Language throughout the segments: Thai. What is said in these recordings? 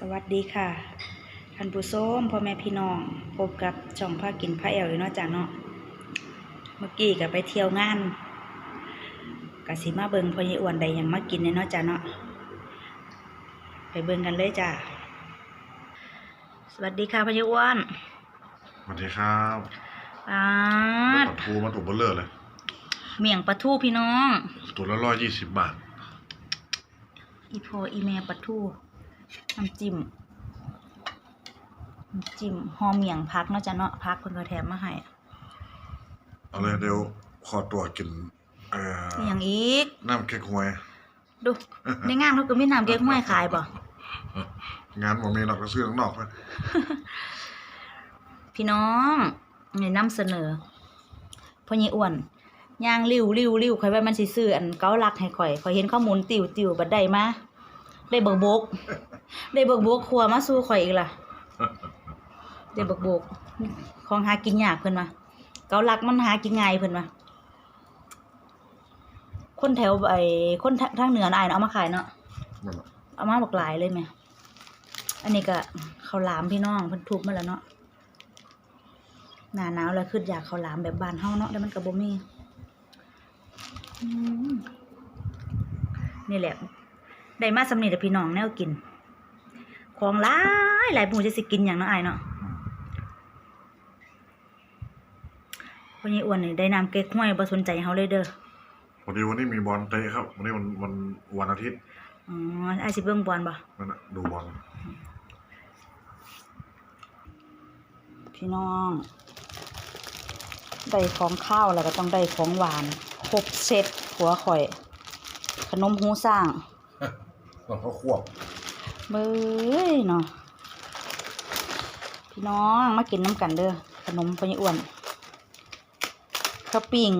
สวัสดีค่ะท่านผู้ชมพ่อแม่พี่น้องพบกับช่องพากินพระแอลอยู่เนาะจ้ะเนาะเมื่อกี้ก็ไปเที่ยวงานกสิมาเบิงพ่อใหญ่อ้วนใดยังมากินเนี่ยเนาะจ้ะเนาะไปเบิงกันเลยจ้ะสวัสดีค่ะพ่อใหญ่อ้วนสวัสดีครับอ่าปลาทูมาถูกเบลเลอร์เลย เมี่ยงปลาทูพี่น้อง ตัวละร้อยยี่สิบบาท อีโพอีเมปลาทู น้ำจิ้มน้ำจิ้มหอมเมี่ยงพักเนาะจ้ะเนาะพักคนก็แถมมาให้เอาเลยเดี๋ยวขอตัวกินเอ่ออหย่างอีก น้ำเก๊กฮวย ดู ในงานเขาก็มีน้ำเก๊กห้วยขายป่ะงานผมมีหรอกก็ซื้อข้างนอกนะพี่น้องในนำเสนอพ่อยี่อ้วนย่างริ้วริ้วริ้วข่อยว่ามันสิซื้ออันเกาลักให้ข่อยข่อยเห็นข้อมูลติวติวบัดได้มาได้เบิกบก ได้เบิกบกครัวมาสู้ข่อยอีกล่ะได้เบิกบกของหากินยากเพิ่นมาเกาลักมันหากินง่ายเพิ่นมาคนแถวไอ้คนทางทางเหนือน่ะอ้ายเนาะเอามาขายเนาะนั่นแหละเอามาบอกหลายเลยไหมอันนี้ก็ข้าวหลามพี่น้องเพิ่นทุบมาแล้วเนาะหน้าหนาวแล้วคืออยากข้าวหลามแบบบ้านเฮาเนาะแต่มันก็บ่มีอืมนี่แหละ ได้มาสำนีแต่พี่น้องแนวกิน ของหลายหลายหมู่จะสิกินอย่างเนาะอายเนาะพอนี้อ้วนนี่ได้น้ำเก๊กฮวยบ่สนใจเฮาเลยเด้อพอดีวันนี้มีบอลเตะครับ วันนี้วันวันวันอาทิตย์อ๋ออายสิเบิ่งบอลบ่นั่นน่ะดูบอลพี่น้องได้ของข้าวแล้วก็ต้องได้ของหวานครบเซตหัวข่อย ขนมหูสร้างเราก็ควบ เบ้ยเนาะพี่น้องมากินน้ำกันเด้อขนมปยอ้วนข้าวปิ้ง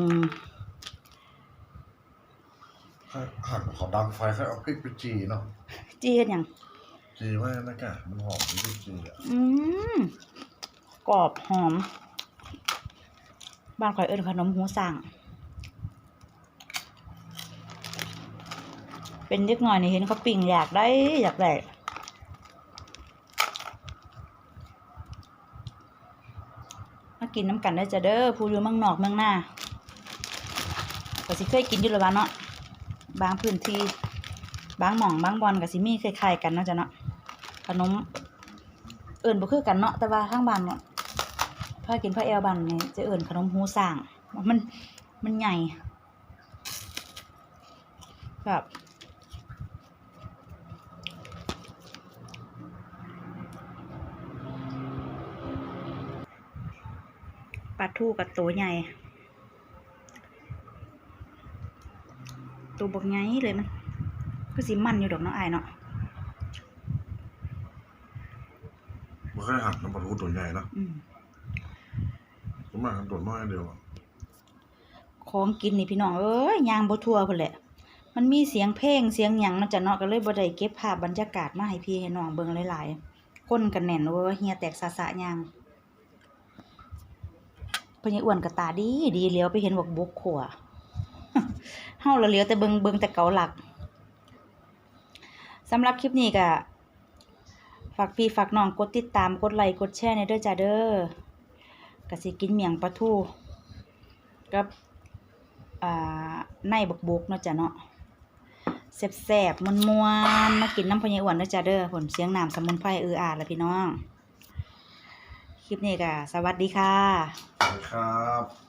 ให้หักขอดังไฟให้เอาพริกไปจีเนาะจี้เฮ็ดหยังจีไว้นะกะมันหอมพริกจีอะอืมกรอบหอม บ้านข่อยเอิ้นขนมหูสร้างเป็นเด็กน้อยนี่เห็นเขาปิ้งอยากได้อยากได้ มากินน้ำกันได้จะเด้อผู้อยู่เมืองนอกเมืองหน้าก็สิเคยกินอยู่ละวะเนาะบางพื้นที่บางหม่องบางบอนก็สิมีคล้ายๆกันเนาะจ้ะเนาะขนมเอิ่นบ่คือกันเนาะแต่ว่าข้างบ้านเนาะพากินพระแอลบ้านนี่ยจะเอิ่นขนมหูสร้างมันมันใหญ่แบบ ปลาทูกับตัวใหญ่ ตัวบกใหญ่เลยมัน ก็สิมันอยู่ดอกเนาะอายเนาะมันแค่หักน้ำปลาทูตัวใหญ่เนอะอืมผมมาตัวน้อยเดียวอะของกินนี่พี่น้องเอ้ยยางบ่ทั่วพุ่นแหละ มันมีเสียงเพลงเสียงหยังเนาะจ้ะเนาะก็เลยบ่ได้เก็บภาพบรรยากาศมาให้พี่ให้น้องเบิ่งหลายๆคนกันแน่นเว้ยเฮียแตกสะสะยางเพิ่นยังอ้วนกระตาดีดีเลี้ยวไปเห็นบกบกขัวเฮาละเลี้ยวแต่เบิงเบิงแต่เกาหลักสำหรับคลิปนี้ก็ฝากพี่ฝากน้องกดติดตามกดไลค์กดแชร์ในเด้อจ้าเด้อก็สิกินเมียงปลาทูกับอ่าในบกบกเนาะจ้ะเนาะแซ่บๆมวนๆมากินน้ำพะยายอ้วนเด้อจ้ะเด้อผลเสียงน้ำสมุนไพรเอออาละพี่น้อง คลิปนี้ก็สวัสดีค่ะสวัสดีครับ